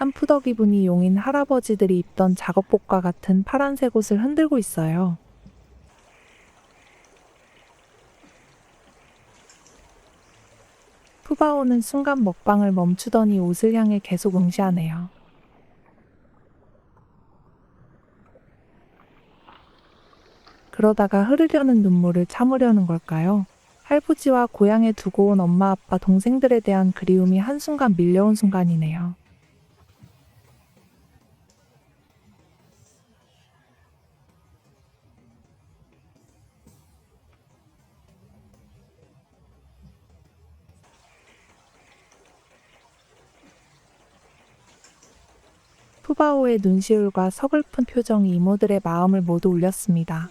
한 푸덕이 분이 용인 할아버지들이 입던 작업복과 같은 파란색 옷을 흔들고 있어요. 푸바오는 순간 먹방을 멈추더니 옷을 향해 계속 응시하네요. 그러다가 흐르려는 눈물을 참으려는 걸까요? 할부지와 고향에 두고 온 엄마 아빠 동생들에 대한 그리움이 한순간 밀려온 순간이네요. 푸바오의 눈시울과 서글픈 표정이 이모들의 마음을 모두 울렸습니다.